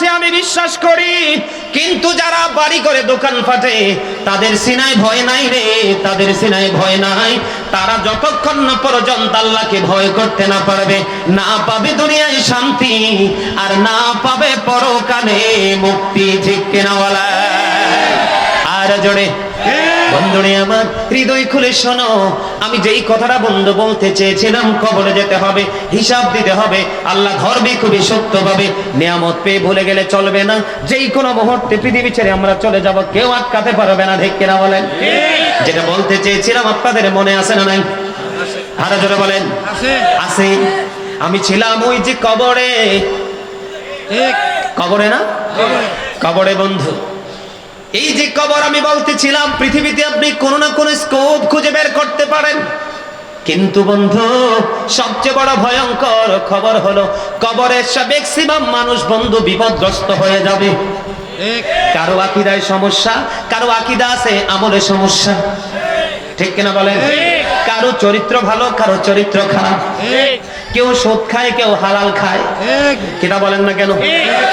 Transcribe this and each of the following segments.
আছে আমি বিশ্বাস করি, কিন্তু যারা বাড়ি করে দোকান ফাটে, তাদের সিনায় ভয় নাই রে, তাদের সিনায় ভয় নাই। তারা যতক্ষণ না পর্যন্ত আল্লাহকে ভয় করতে না পারবে, না পাবে দুনিয়ায় শান্তি, আর না পাবে পরকালে মুক্তি, ঠিক কেনাওয়ালা আর জোরে। বন্ধুরে আমার হৃদয় খুলে শোনো। আমি যেই কথাটা বন্ধু বলতে চেয়েছিলাম কবরে যেতে হবে হিসাব দিতে হবে। আল্লাহ ধর্মে খুবই সত্য ভাবে নিয়ামত পেয়ে ভুলে গেলে চলবে না। যেই কোনো মুহূর্তে পৃথিবী ছেড়ে আমরা চলে যাব কেউ আটকাতে পারবে না ঠিক কিনা বলেন? যেটা বলতে চেয়েছিলাম আপনাদের মনে আছে না নাই? আরও জোরে বলেন। আছে। আমি ছিলাম ওই যে কবরে। কবরে না? কবরে বন্ধু। এই যে কবর আমি বলতেছিলাম পৃথিবীতে আপনি কোনো না কোনো স্কোপ খুঁজে বের করতে পারেন। কিন্তু বন্ধু সবচেয়ে বড় ভয়ঙ্কর খবর হলো কবরের ম্যাক্সিমাম মানুষ বন্ধু বিপদগ্রস্ত হয়ে যাবে। কারও আকিদায় সমস্যা কারও আকিদা আছে আমলে সমস্যা। ঠিক কিনা বলেন? কারও চরিত্র ভালো কারও চরিত্র খারাপ। কেউ সুদ খায় কেউ হালাল খায়। কিনা বলেন না কেন?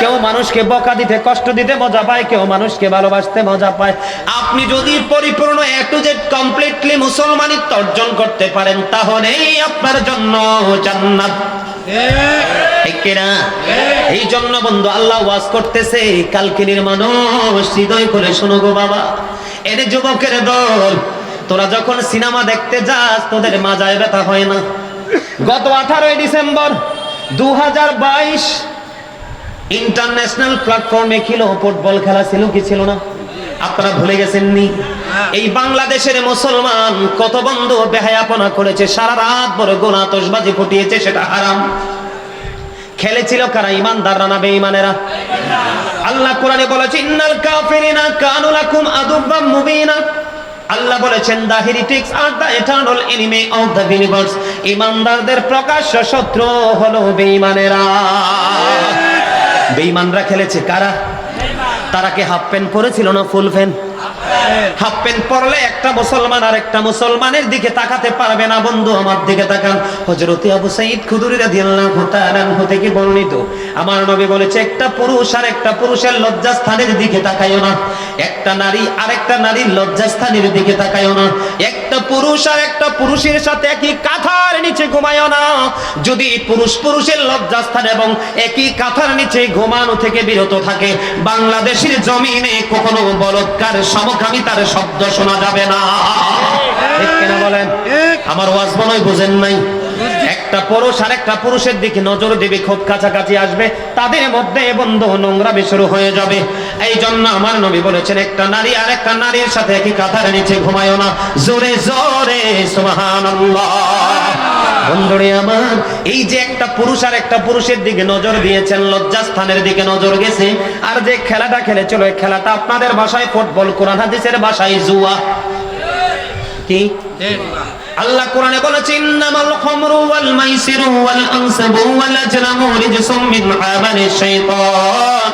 কেউ মানুষকে বকা দিতে কষ্ট দিতে মজা পায় কেউ মানুষকে ভালোবাসতে মজা পায়। আপনি যদি পরিপূর্ণ এ টু জেড কমপ্লিটলি মুসলমানিত্ব অর্জন করতে পারেন তাহলেই আপনার জন্য জান্নাত। এই জন্য বন্ধু আল্লাহ ওয়াজ করতেছে কালকিনির মানুষ হৃদয় করে শোনো গো বাবা। এর যুবকের দল তোরা যখন সিনেমা দেখতে যাস তোদের মাজায় ব্যথা হয় না। গত আঠারোই ডিসেম্বর দু ইন্টারন্যাশনাল প্ল্যাটফর্মে ছিল ফুটবল খেলা ছিল কি ছিল না? আপনারা ভুলে গেছেন নি এই বাংলাদেশের মুসলমান কত বন্ধু বেহায়াপনা করেছে সারা রাত বড় গোনা আতশবাজি ফুটিয়েছে সেটা হারাম। খেলেছিল কারা? ইমানদাররা না বেঈমানেরা? আল্লাহ কোরআনে বলেছে ইন্নাল কাফিরিনা কানু লাকুম আদুব্বাম মুবিনা। আল্লাহ বলেছেন the heretics are the eternal enemy of the universe ইমানদারদের প্রকাশ্য শত্রু হলো বেঈমানেরা। বেঈমানরা খেলেছে কারা? তারা কি হাফ প্যান্ট পরেছিল না ফুল প্যান্ট হাফ প্যান্ট পরলে একটা মুসলমান আর একটা মুসলমানের দিকে তাকাতে পারবে না, বন্ধু আমার দিকে তাকান। আবু সাঈদ খুদরি রাদিয়াল্লাহু তাআলা থেকে বর্ণিত, আমার নবী বলেছে, একটা পুরুষ আর একটা পুরুষের দিকে তাকায়ও না। একটা নারী নারীর দিকে তাকায়ও না। একটা পুরুষ আর একটা পুরুষের সাথে একই কাঁথার নিচে ঘুমায়ও না। যদি পুরুষ পুরুষের এবং একই কাঁথার নিচে ঘুমানো থেকে বিরত থাকে, বাংলাদেশের জমিনে কখনো বলৎকার সমকামিতার শব্দ শোনা যাবে না। ঠিক কিনা বলেন? আমার ওয়াজ মনে বুঝেন নাই। একটা পুরুষ আর একটা পুরুষের দিকে নজর দেবে, খুব কাছাকাছি আসবে। তাদের মধ্যে বন্ধ নোংরামি শুরু হয়ে যাবে। এই জন্য আমার নবী বলেছেন, একটা নারী আর একটা নারীর সাথে একই কাঁথার নিচে ঘুমায় না। জোরে জোরে এই যে একটা পুরুষ আর একটা পুরুষের দিকে নজর দিয়েছেন, লজ্জাস্থানের দিকে নজর গেছে। আর যে খেলাটা খেলাটা আপনাদের ভাষায় ফুটবল, কোরআন হাদিসের ভাষায় জুয়া। কি? আল্লাহ কোরআনে বলেছেন ইন্নামাল খামরু ওয়াল মাইসিরু ওয়াল আনসাবু ওয়াল আজলামু রিজসুম মিন আমালি শাইতান।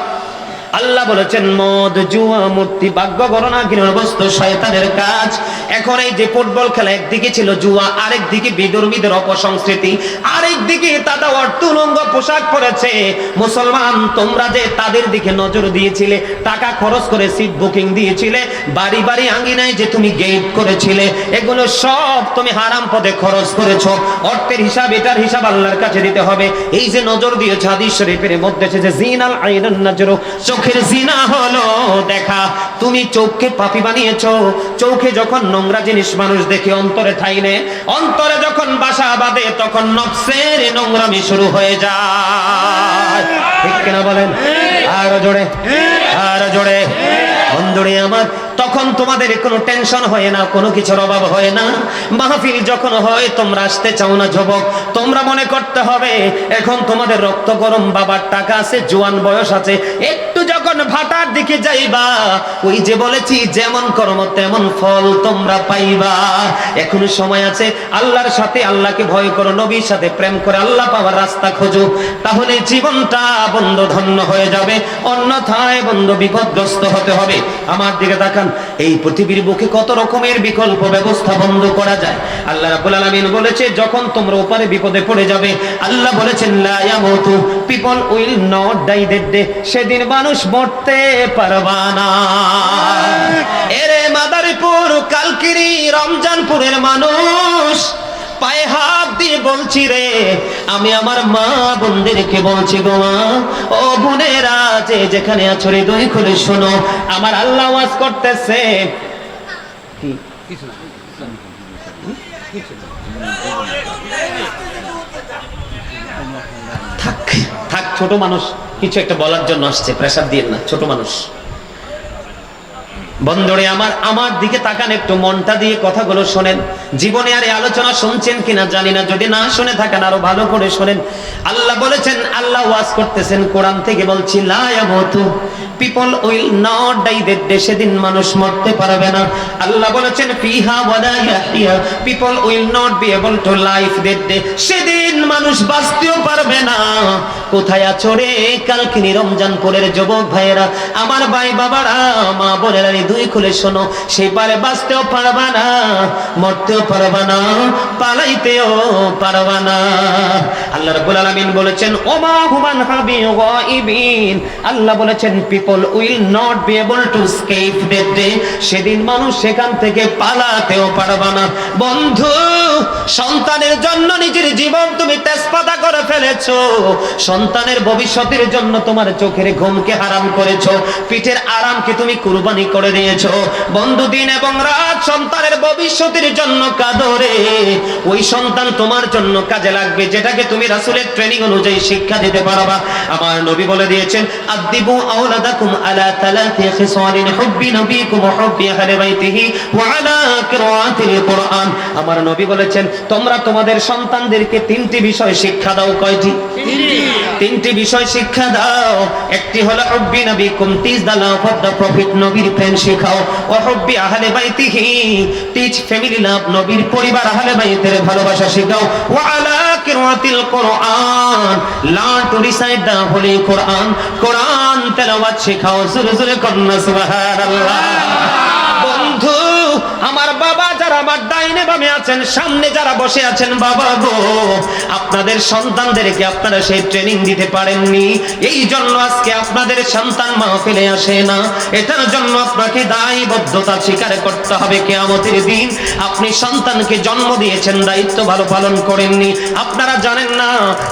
আল্লাহ বলেছেন, মদ, জুয়া, মূর্তি ভাগ্য গণনা গৃহস্থ শয়তানের কাজ এখন এই যে ফুটবল খেলা, একদিকে ছিল জুয়া আরেক দিকে বিদর্মীদের অপসংস্কৃতি আরেক দিকে তারা অর্থলঙ্গ পোশাক পরেছে। মুসলমান, তোমরা যে তাদের দিকে নজর দিয়েছিলে, টাকা খরচ করে সিট বুকিং দিয়েছিলে, বাড়ি বাড়ি আঙ্গিনায় যে তুমি গেট করেছিলে, এগুলো সব তুমি হারাম পদে খরচ করেছ। অর্থের হিসাব, এটার হিসাব আল্লাহর কাছে দিতে হবে। এই যে নজর দিয়েছে হাদিস শরীফের মধ্যে যে জিনাল আইনান নাজরু চোখের জিনা হলো দেখা। তুমি চোখকে পাপি বানিয়েছো, চোখে যখন নোংরা জিনিস মানুষ দেখে অন্তরে ঠাইনে অন্তরে যখন বাসা বাঁধে, তখন নফসের নোংরামি শুরু হয়ে যায়। ঠিক কিনা বলেন? আরও জোরে আরও জোরে। বন্ধুরে আমার, তখন তোমাদের কোনো টেনশন হয় না, কোনো কিছুর অভাব হয় না। মাহফিল যখন হয়, তোমরা আসতে চাও না যুবক। তোমরা মনে করতে হবে, এখন তোমাদের রক্ত গরম, বাবার টাকা আছে, জোয়ান বয়স আছে, একটু যখন ভাটার দিকে যাইবা, ওই যে বলেছি, যেমন কর্ম তেমন ফল তোমরা পাইবা। এখনও সময় আছে, আল্লাহর সাথে আল্লাহকে ভয় করো, নবীর সাথে প্রেম করে আল্লাহ পাওয়ার রাস্তা খোঁজো। তাহলে জীবনটা বন্ধ ধন্য হয়ে যাবে, অন্যথায় বন্ধ বিপদগ্রস্ত হতে হবে। আমার দিকে তাকান এই পৃথিবীর বুকে কত রকমের বিকল্প ব্যবস্থা বন্ধ করা যায়? আল্লাহ রাব্বুল আলামিন বলেছে যখন তোমরা ওপারে বিপদে পড়ে যাবে আল্লাহ বলেছেন লা ইয়ামুতু people will not die that day সেদিন মানুষ মরতে পারবা না। এরে মাদারীপুর কালকিরি রমজানপুরের মানুষ পায়ে হাত দিয়ে বলছি রে, আমি আমার মা বোনদেরকে বলছি গো মা, ও বোনেরা, যে যেখানে আছো রে দুই খুলে শোনো, আমার আল্লাহ ওয়াজ করতেছে। থাক থাক, ছোট মানুষ, কিছু একটা বলার জন্য আসছে, প্রেসার দিয়ে না, ছোট মানুষ। বন্ধুরে আমার আমার দিকে তাকান একটু, মনটা দিয়ে কথাগুলো শোনেন। জীবনে আর আলোচনা শুনছেন কিনা জানি না, যদি না শুনে থাকেন আরও ভালো করে শোনেন। আল্লাহ বলেছেন, আল্লাহ ওয়াজ করতেছেন কোরআন থেকে বলছি লায়ামতু people will not die that সেদিন মানুষ মরতে পারবে না। আল্লাহ বলেছেন, ফিহা ওয়ালা Yahya people will not be able to life that সেদিন মানুষ বাঁচতেও পারবে না। কোথায় আছো রে কালকিনি রমজানপুরের যুবক ভাইয়েরা? আমার ভাই বাবারা, মা বোনেরা দুই খুলে শোনো। সেই পারে বাঁচতেও পারবা না, মরতেও পারবা না, পালাইতেও পারবা না। আল্লাহ রাব্বুল আলামিন বলেছেন, ওমা হুমান হাবি গাইবিন আল্লাহ বলেছেন, people will not be able to escape that day সেদিন মানুষ সেখান থেকে পালাতেও পারবা না। বন্ধু, সন্তানের জন্য নিজের জীবন তুমি তেজপাতা করে ফেলেছো। সন্তানের ভবিষ্যতের জন্য তোমার চোখের ঘুমকে হারাম করেছ। পিঠের আরামকে তুমি কুরবানি করে দিয়েছ। বন্ধু, দিন এবং রাত সন্তানের ভবিষ্যতের জন্য কাদরে ওই সন্তান তোমার জন্য কাজে লাগবে, যেটাকে তুমি রাসূলের ট্রেনিং অনুযায়ী শিক্ষা দিতে পারবা। আমার নবী বলে দিয়েছেন আদিবু আওলাদাকুম আলা তালাতি খিসালিন হুব্বি নবীকুম ওয়া হুব্বি আহলি বাইতিহি ওয়া আলা কিরাআতিল আমার নবী বলেছেন, তোমরা তোমাদের সন্তানদেরকে তিনটি বিষয় শিক্ষা দাও, কয়টি? তিনটি। বিষয় শিক্ষা দাও। একটি হলো, হুব্বি নবীকুম teach the love of the prophet নবীর প্রেম শেখাও। ওয়া হুব্বি আহলি বাইতিহি টিচ ফ্যামিলি লাভ নবীর পরিবার আহলে বাইতের ভালোবাসা শেখাও। ওয়া আলা কিরাআতিল কুরআন learn to recite the holy Quran কোরআন তেলাওয়াত শেখাও। জোরে জোরে কন্না সুবহানাল্লাহ। আমার ডাইনে বামে আছেন, সামনে যারা বসে আছেন, বাবা গো, আপনাদের সন্তানদেরকে আপনারা সেই ট্রেনিং দিতে পারেননি। এই জন্য আজকে আপনাদের সন্তান মাহফিলে আসে না। এটার জন্য আপনাকে দায়বদ্ধতা স্বীকার করতে হবে কেয়ামতের দিন। আপনি সন্তানকে জন্ম দিয়েছেন, দায়িত্ব ভালো পালন করেননি। আপনারা জানেন না,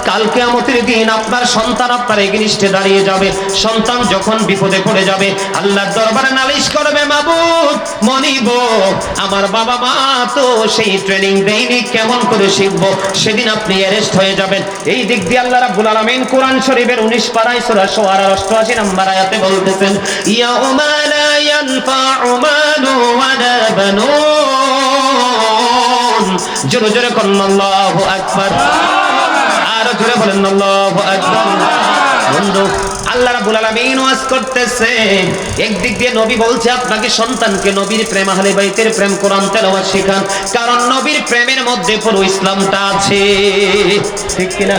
কাল কেয়ামতের দিন আপনার সন্তান আপনার এগনিষ্ঠে দাঁড়িয়ে যাবে। সন্তান যখন বিপদে পড়ে যাবে, আল্লাহর দরবারে নালিশ করবে, মাবুদ, মনিব, আমার বাবা মা তো সেই ট্রেনিং দেয়নি, কেমন করে শিখব? সেদিন আপনি অ্যারেস্ট হয়ে যাবেন। এই দিক দিয়ে আল্লাহ রাব্বুল আলামিন কোরআন শরীফের 19 পারায় সূরা শুআরা 88 নম্বর আয়াতে বলতেছেন, ইয়াউমা লা ইয়ানফাউ মালু ওয়ালা বানুন জোরে জোরে করুন, আল্লাহু আকবার। আর জোরে বলেন, আল্লাহু আকবার। বন্ধু, আল্লাহ রাব্বুল আলামিন ওয়াজ করতেছে। একদিক দিয়ে নবী বলছে, আপনাকে সন্তানকে নবীর প্রেম, আহলে বাইতের প্রেম, কোরআন তেলাওয়াত শেখান। কারণ নবীর প্রেমের মধ্যে পুরো ইসলামটা আছে। ঠিক কিনা?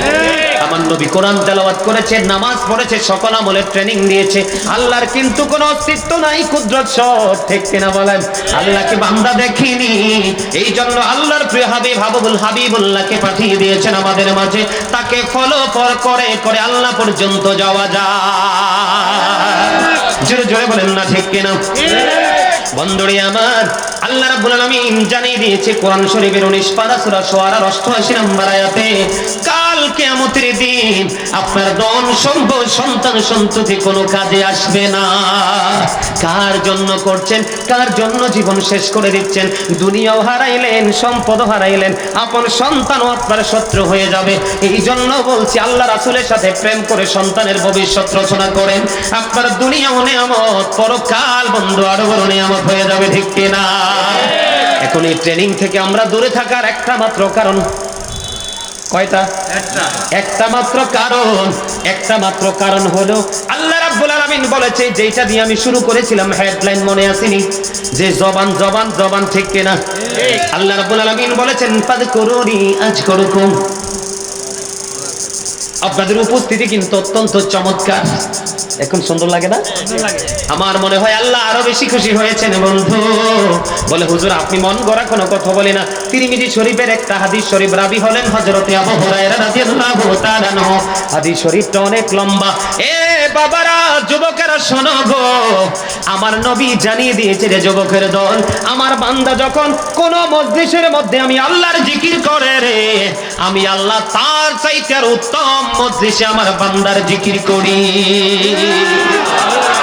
আমার নবী কোরআন তেলাওয়াত করেছে, নামাজ পড়েছে, সকল আমলের ট্রেনিং দিয়েছে। আল্লাহর কিন্তু কোনো অস্তিত্ব নাই, কুদরত সব ঠিক কিনা বলেন? আল্লাহকে বান্দা দেখিনি এই জন্য আল্লাহর প্রিয় হাবিব, হাবিবুল হাবিবুল্লাহকে পাঠিয়ে দিয়েছেন আমাদের মাঝে। তাকে ফলো করে করে আল্লাহ পর্যন্ত যাওয়া যায় জোরে জোরে বলেন না ঠিক কিনা? বন্ধুরে আমার, আল্লাহ রাব্বুল আলামিন জানিয়ে দিয়েছে কোরআন শরীফের 19 পারা সূরা শুআরা 88 নম্বর আয়াতে কাল কিয়ামতের দিন আপনার ধন সম্পদ, সন্তান সন্ততি কোনো কাজে আসবে না। কার জন্য করছেন? কার জন্য জীবন শেষ করে দিচ্ছেন? দুনিয়াও হারাইলেন, সম্পদও হারাইলেন, আপন সন্তানও আপনার শত্রু হয়ে যাবে। এই জন্য বলছি, আল্লাহ রাসূলের সাথে প্রেম করে সন্তানের ভবিষ্যৎ রচনা করেন। আপনার দুনিয়াও নেয়ামত, পরকাল বন্ধু আরও বড় নেয়ামত হয়ে যাবে, ঠিক কিনা? এখন এই ট্রেনিং থেকে আমরা দূরে থাকার একটা মাত্র কারণ কয়টা? একটা। মাত্র কারণ। একটা মাত্র কারণ হলো আল্লাহ রাব্বুল আলামিন বলেছে যেটা দিয়ে আমি শুরু করেছিলাম হেডলাইন মনে আসেনি। যে জবান জবান জবান ঠিক কিনা? আল্লাহ রাব্বুল আলামিন বলেছেন করুন করুকুম আপনাদের উপস্থিতি কিন্তু অত্যন্ত চমৎকার। এখন সুন্দর লাগে না? আমার মনে হয় আল্লাহ আরও বেশি খুশি হয়েছেন বন্ধু। বলে হুজুর আপনি মন গড়া কোনো কথা বলে না। তিরমিজি শরীফের একটা হাদিস শরীফ রাবি হলেন হযরতে আবু হুরায়রা রাদিয়াল্লাহু তাআলা আনহু। হাদিস শরীফটা অনেক লম্বা। এ বাবারা যুবকেরা শোনো গো। আমার নবী জানিয়ে দিয়েছে রে যুবকের দল আমার বান্দা যখন কোন মজলিসের মধ্যে আমি আল্লাহর জিকির করে রে আমি আল্লাহ তার চাইতে আর উত্তম মজলিসে আমার বান্দার জিকির করি।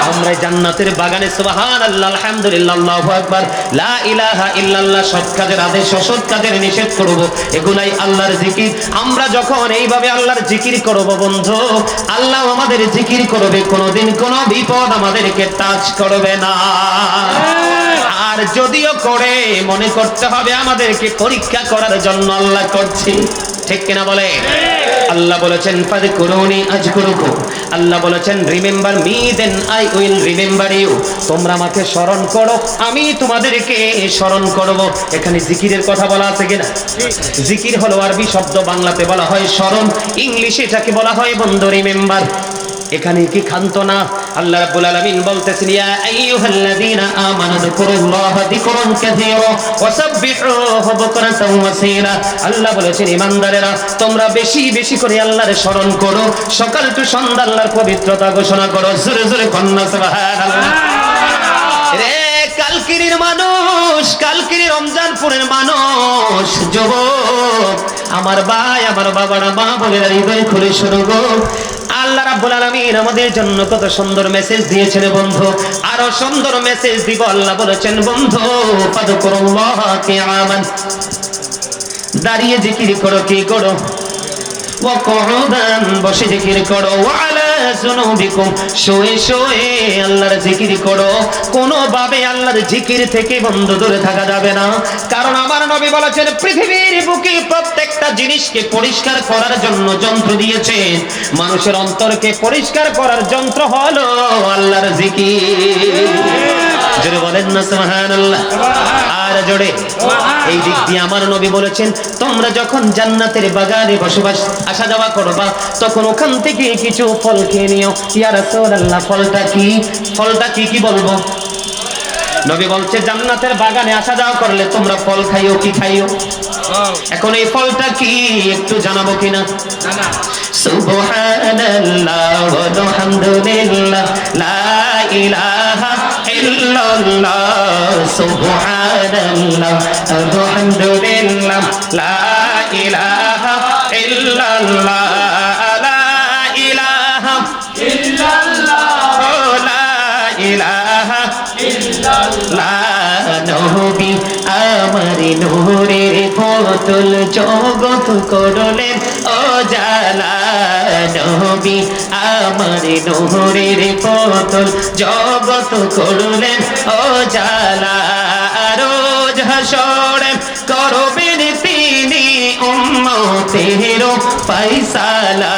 আমরা জান্নাতের বাগানে সুবহান আল্লাহ আলহামদুলিল্লাহ, আল্লাহু আকবার। লা ইলাহা ইল্লাল্লাহ, সৎ কাজের আদেশ, অসৎ কাজের নিষেধ করব, এগুলাই আল্লাহর জিকির। আমরা যখন এইভাবে আল্লাহর জিকির করব, বন্ধু, আল্লাহ আমাদের জিকির করবে, কোনোদিন কোনো বিপদ আমাদেরকে টাচ করবে না। আর যদিও করে, মনে করতে হবে আমাদেরকে পরীক্ষা করার জন্য আল্লাহ করছে। ঠিক কিনা বলে? আল্লাহ বলেছেন ফাদ করুনি আজ আল্লাহ বলেছেন, remember me then I will remember you. তোমরা আমাকে স্মরণ করো, আমি তোমাদেরকে স্মরণ করব। এখানে জিকিরের কথা বলা আছে কিনা? জিকির হলো আরবি শব্দ, বাংলাতে বলা হয় স্মরণ। ইংলিশে এটাকে বলা হয় বন্ধ রিমেম্বার। এখানে কি খান্ত না? আল্লাহ রাব্বুল আলামিন বলতেছেন ইয়া আইয়ুহাল্লাযীনা আমানু যিকুরুল্লাহা যিকরান কাসীরা ওয়াসাব্বিহুহু বুকরাতাও ওয়াসীলা আল্লাহ বলেছেন ইমানদারেরা তোমরা বেশি বেশি করে আল্লাহর স্মরণ করো। সকাল টু সন্ধ্যা আল্লাহর পবিত্রতা ঘোষণা করো। জোরে জোরে কন্যা সুবহানাল্লাহ। রে কালকিরির মানুষ কালকিরি রমজানপুরের মানুষ যুবক আমার ভাই আমার বাবারা মা বলে হৃদয় খুলে শুরু গো। আল্লাহ রাব্বুল আলামিন আমাদের জন্য কত সুন্দর মেসেজ দিয়েছেন বন্ধু। আরও সুন্দর মেসেজ দিব, আল্লাহ বলেছেন, বন্ধু, ফাদকুরুল্লাহ কিয়ামান। দাঁড়িয়ে জিকির করো কি করো? ওয়াকুদান বসে জিকির করো। ওয়ালা জুনুবিকুম। শোয়ে শোয়ে আল্লাহর জিকির করো। কোনোভাবে আল্লাহর জিকির থেকে বন্ধ দূরে থাকা যাবে না। কারণ আমার নবী বলেছেন, পৃথিবীর বুকে প্রত্যেকটা জিনিসকে পরিষ্কার করার জন্য যন্ত্র দিয়েছেন। মানুষের অন্তরকে পরিষ্কার করার যন্ত্র হলো আল্লাহর জিকির। জোরে বলেন না সুবহানাল্লাহ। আর জোরে। এই দিক দিয়ে আমার নবী বলেছেন তোমরা যখন জান্নাতের বাগানে বসবাস আসা যাওয়া করবা তখন ওখান থেকে কিছু ফল খেয়ে নিও। ইয়া রাসূলুল্লাহ ফলটা কি? ফলটা কি কি বলব? নবী বলছে জান্নাতের বাগানে আসা যাওয়া করলে তোমরা ফল খাইও কি খাইও? এখন এই ফলটা কি একটু জানাব কিনা? সুবহানাল্লাহ ওয়ালহামদুলিল্লাহ লা ইলাহা ইল্লাল্লাহ, সুবহানাল্লাহ, আলহামদুলিল্লাহ, লা ইলাহা ইল্লাল্লাহ, লা ইলাহা ইল্লাল্লাহ, লা ইলাহা লা নবী আমার নূরের বোতল জগৎ করলেন ও জালা নবী, আমার নূরের বোতল জগৎ করলেন। ও জালা, রোজ হাসরে করবেন তিনি উম্মতের ফয়সালা।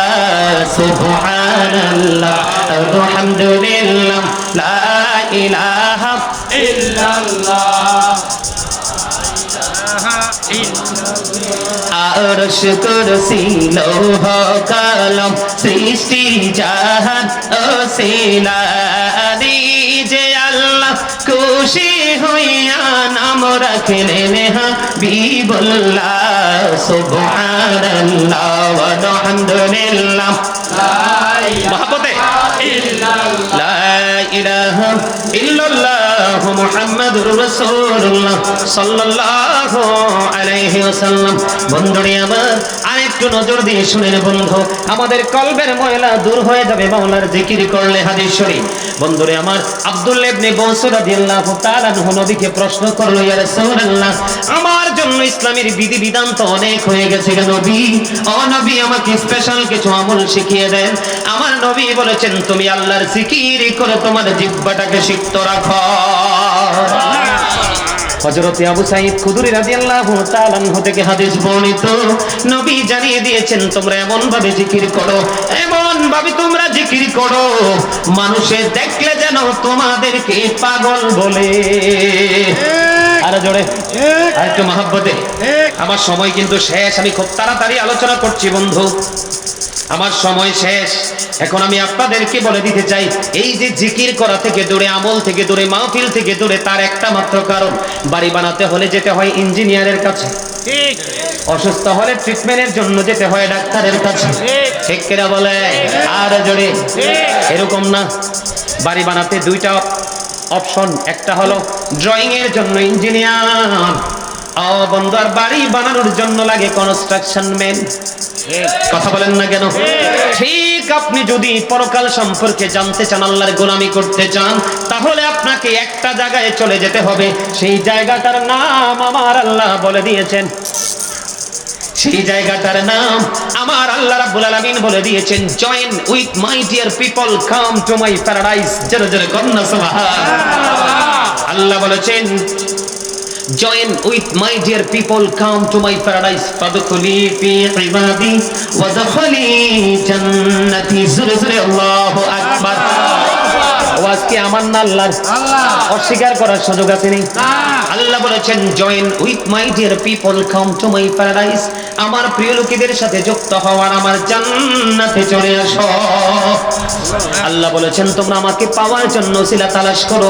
সুবহানাল্লাহ, আলহামদুলিল্লাহ, লা আরশ কুরসি লৌহ কলম সৃষ্টি জাহান শিলানি যে আল্লাহ খুশি হইয়া নাম রাখলেন হাবিবুল্লাহ সুবহানাল্লাহ আলহামদুলিল্লাহ। মহব্বতে লা ইলাহা ইল্লাল্লাহ। মুহাম্মাদুর রাসূলুল্লাহ সাল্লাল্লাহু আলাইহি ওয়াসাল্লাম। বন্ধুরে আমার আরেকটু নজর দিয়ে শুনেন বন্ধু, আমাদের কলবের ময়লা দূর হয়ে যাবে, মাওলার জিকির করলে হাদিস শরীফ। বন্ধুরে, আমার আব্দুল্লাহ ইবনে বসর রাদিয়াল্লাহু তাআলা নবীকে প্রশ্ন করল, ইয়া রাসূলুল্লাহ, আমার জন্য ইসলামের বিধি বিধান তো অনেক হয়ে গেছে রে নবী। ও নবী, আমাকে স্পেশাল কিছু আমল শিখিয়ে দেন। আমার নবী বলেছেন, তুমি আল্লাহর জিকির করে তোমার জিহ্বাটাকে সিক্ত রাখো। হযরতে আবু সাঈদ খুদরি রাদিয়াল্লাহু তাআলা থেকে হাদিস বর্ণিত। নবী জানিয়ে দিয়েছেন তোমরা এমন ভাবে জিকির করো এমন ভাবে তোমরা জিকির করো। মানুষে দেখলে যেন তোমাদেরকে পাগল বলে। আরে জোরে আর একটু মহাব্বতে আমার সময় কিন্তু শেষ আমি খুব তাড়াতাড়ি আলোচনা করছি বন্ধু। আমার সময় শেষ। এখন আমি আপনাদেরকে বলে দিতে চাই এই যে জিকির করা থেকে দূরে আমল থেকে দূরে মাহফিল থেকে দূরে তার একটা মাত্র কারণ বাড়ি বানাতে হলে যেতে হয় ইঞ্জিনিয়ারের কাছে। অসুস্থ হলে ট্রিটমেন্টের জন্য যেতে হয় ডাক্তারের কাছে। ঠিক। কিনা বলে? আর জোরে। এরকম না। বাড়ি বানাতে দুইটা অপশন একটা হলো ড্রয়িং এর জন্য ইঞ্জিনিয়ার। আর বাড়ি বানানোর জন্য লাগে কনস্ট্রাকশন ম্যান কথা বলেন না কেন? ঠিক আপনি যদি পরকাল সম্পর্কে জানতে চান, আল্লাহর গোলামি করতে চান, তাহলে আপনাকে একটা জায়গায় চলে যেতে হবে। সেই জায়গাটার নাম আমার আল্লাহ বলে দিয়েছেন। সেই জায়গাটার নাম আমার আল্লাহ রাব্বুল আলামিন বলে দিয়েছেন। Join with my dear people come to my paradise জোরে জোরে কন্যা সুবহান আল্লাহ বলেছেন join with my dear people come to my paradise ফাদখুলি ফি ইবাদি ওয়াদখুলি জান্নাতি জোরে জোরে আল্লাহু আকবার। আওয়াজ কি আমার না আল্লাহর? অস্বীকার করার সুযোগ আছে নেই আল্লাহ বলেছেন join with my dear people come to my paradise আমার প্রিয় লোকেদের সাথে যুক্ত হওয়ার আমার জান্নাতে চলে আসো। আল্লাহ। বলেছেন তোমরা আমাকে পাওয়ার জন্য উসিলা তালাশ করো।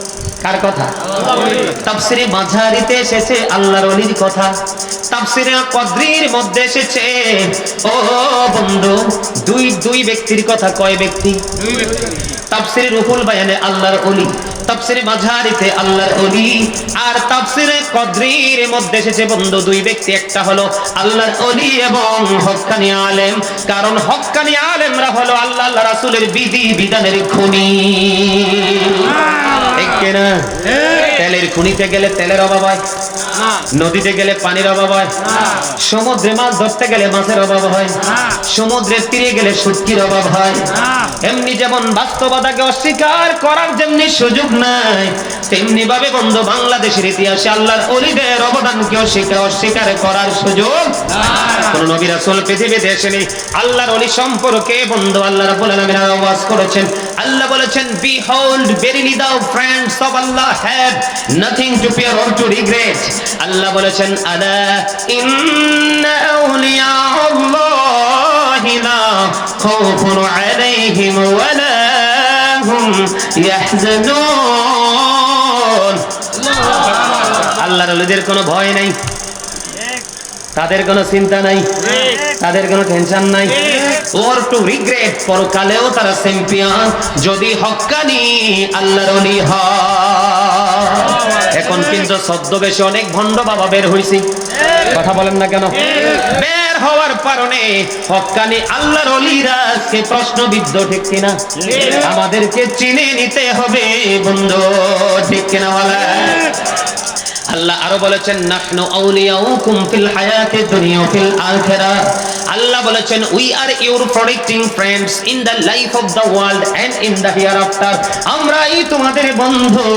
কার কথা? তাফসিরে মাঝারিতে এসেছে আল্লাহর অলির কথা। তাফসিরে কদ্রির মধ্যে এসেছে, ও বন্ধু, দুই দুই ব্যক্তির কথা কয় ব্যক্তি? রুহুল বায়ানে আল্লাহর অলি মাঝারিতে আল্লাহর অলি আর মধ্যে এসেছে বন্ধু, দুই ব্যক্তি, একটা হলো আল্লাহর অলি এবং হক্কানি আলেম। কারণ হক্কানি আলেমরা হলো আল্লাহ আল্লাহ রাসূলের বিধি, বিধানের খুনি। কিনা? তেলের খুনিতে গেলে তেলের অভাব হয়। নদীতে গেলে পানির অভাব হয়। সমুদ্রে মাছ ধরতে গেলে মাছের অভাব হয়। সমুদ্রের তীরে গেলে শুটকির অভাব হয়। এমনি যেমন বাস্তবতাকে অস্বীকার করার যেমনি সুযোগ নাই তেমনি ভাবে বন্ধু বাংলাদেশের ইতিহাসে আল্লাহর অলিদের অবদানকে অস্বীকার অস্বীকার করার সুযোগ কোন নবী রাসূল পৃথিবীতে এসেনি। আল্লাহর অলি সম্পর্কে বন্ধু আল্লাহ রাব্বুল আলামিন আওয়াজ করেছেন। আল্লাহ বলেছেন behold verily the friends of Allah have nothing to fear or to regret আল্লাহ বলেছেন, আলা ইন্না আউলিয়া আল্লাহি লা খাউফুন আলাইহিম ওয়া লা হুম ইয়াহজানুন. আল্লাহর ওলিদের কোনো ভয় নাই। তাদের কোনো চিন্তা নাই। তাদের কোনো টেনশন নাই। ওর টু রিগ্রেট পরকালেও তারা চ্যাম্পিয়ন যদি হক্কানি আল্লাহর অলি এখন কিন্তু ছদ্মবেশে অনেক ভণ্ড বাবা বের হইছি। কথা বলেন না কেন? বের হওয়ার কারণে হক্কানি আল্লাহর অলিরা কে প্রশ্নবিদ্ধ, ঠিক কিনা? আমাদেরকে চিনে নিতে হবে, বন্ধু, ঠিক কিনা বলা? আল্লাহ আরও বলেছেন, নাহনু আউলিয়াউকুম ফিল হায়াতি দুনিয়া ফিল আখিরাহ। আল্লাহ বলেছেন we are your protecting friends in the life of the world and in the hereafter আমরাই তোমাদের বন্ধু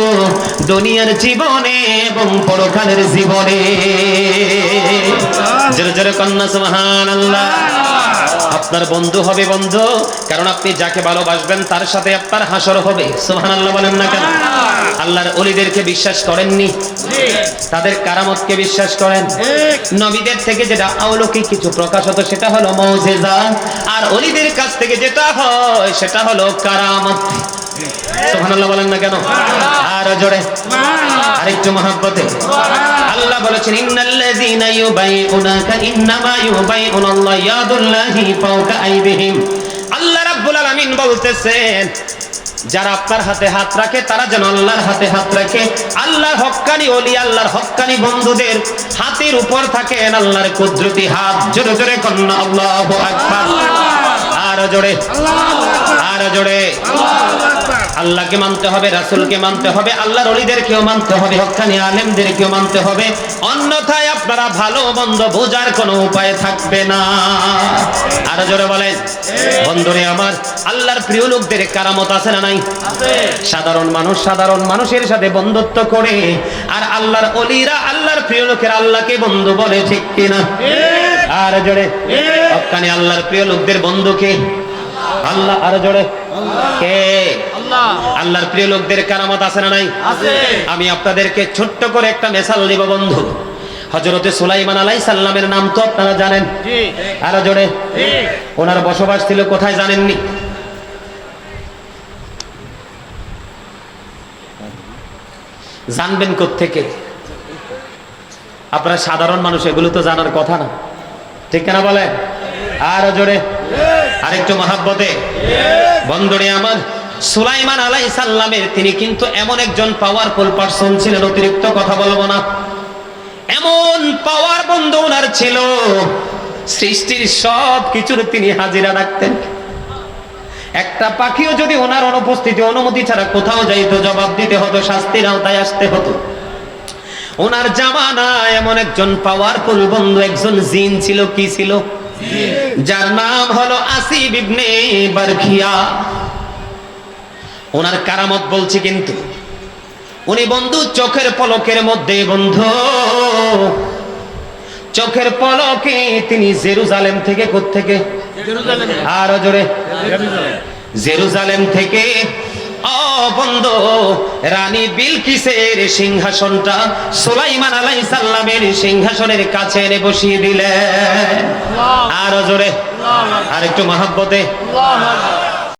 দুনিয়ার জীবনে এবং পরকালের জীবনে। জোরে জোরে কন্যা, সুবহানাল্লাহ। আপনার বন্ধু হবে বন্ধু, কারণ আপনি যাকে ভালোবাসবেন তার সাথে আপনার হাসর হবে। সোহান আল্লাহ বলেন না কেন? আল্লাহর অলিদেরকে বিশ্বাস করেননি? তাদের কারামতকে বিশ্বাস করেন? নবীদের থেকে যেটা অলৌকিক কিছু প্রকাশ হতো সেটা হলো মৌজেজা, আর অলিদের কাছ থেকে যেটা হয় সেটা হলো কারামত। সুবহানাল্লাহ বলেন না কেন? আর জোরে। আরেকটু মহাব্বতে। আল্লাহ বলেছেন ইন্নাল্লাযীনা ইউবাইউনাকা ইন্নামা ইউবাইউনাল্লাহ ইয়াদুল্লাহি ফাওকা আইদিহিম। আল্লাহ রাব্বুল আলামিন বলতেছেন যারা আপনার হাতে হাত রাখে তারা যেন আল্লাহর হাতে হাত রাখে। আল্লাহর হক্কানি ওলি আল্লাহর হক্কানি বন্ধুদের হাতের উপর থাকেন আল্লাহর কুদরতি হাত। জোরে জোরে কন্যা আল্লাহু আকবার। আর জোরে। আর জোরে। আল্লাহকে মানতে হবে, রাসূলকে মানতে হবে, আল্লাহর অলিদেরকেও মানতে হবে হক্কানি আলেমদেরকেও মানতে হবে। অন্যথায় আপনারা ভালো মন্দ বোঝার কোনো উপায় থাকবে না। আর জোরে বলেন, বন্ধুরে আমার, আল্লাহর প্রিয় লোকদের কারামত আছে না নাই? সাধারণ মানুষ সাধারণ মানুষের সাথে বন্ধুত্ব করে, আর আল্লাহর অলিরা আল্লাহর প্রিয় লোকের আল্লাহকে বন্ধু বলে, ঠিক কিনা? আর জোরে হক্কানি আল্লাহর প্রিয় লোকদের বন্ধুকে, আল্লাহ, আর জোরে, কে? আল্লাহর প্রিয় লোকদের কারামত আছে না নাই? আমি আপনাদেরকে ছোট্ট করে একটা মেসাল দিব বন্ধু। হজরতে সুলাইমান আলাই সাল্লামের নাম তো আপনারা জানেন। আরও জোরে। ওনার বসবাস ছিল কোথায় জানেননি? জানবেন থেকে আপনারা সাধারণ মানুষ এগুলো তো জানার কথা না। ঠিক কেনা বলে আরও জোরে। আরেকটু মহাব্বতে। বন্ধুরে আমার। সুলাইমান আলাই সাল্লামের তিনি কিন্তু এমন একজন পাওয়ারফুল পার্সন ছিলেন, অতিরিক্ত কথা বলব না। এমন পাওয়ার বন্ধু ওনার ছিল, সৃষ্টির সব কিছুর তিনি হাজিরা রাখতেন। একটা পাখিও যদি ওনার অনুপস্থিতি, অনুমতি ছাড়া কোথাও যাইতো, জবাব দিতে হতো, শাস্তির আওতায় আসতে হতো। ওনার জামানা এমন একজন পাওয়ারফুল বন্ধু, একজন জিন ছিল, কি ছিল? যার নাম হলো আসিব ইবনে বারখিয়া। ওনার কারামত বলছি কিন্তু উনি বন্ধু চোখের পলকের মধ্যে বন্ধু। চোখের পলকে তিনি জেরুজালেম থেকে কোত্থেকে? আরও জোরে। জেরুজালেম থেকে। বন্ধু রানী বিলকিসের সিংহাসনটা সুলাইমান আলাই সাল্লামের সিংহাসনের কাছে এনে বসিয়ে দিলেন। আরও জোরে। আর একটু মহাব্বতে।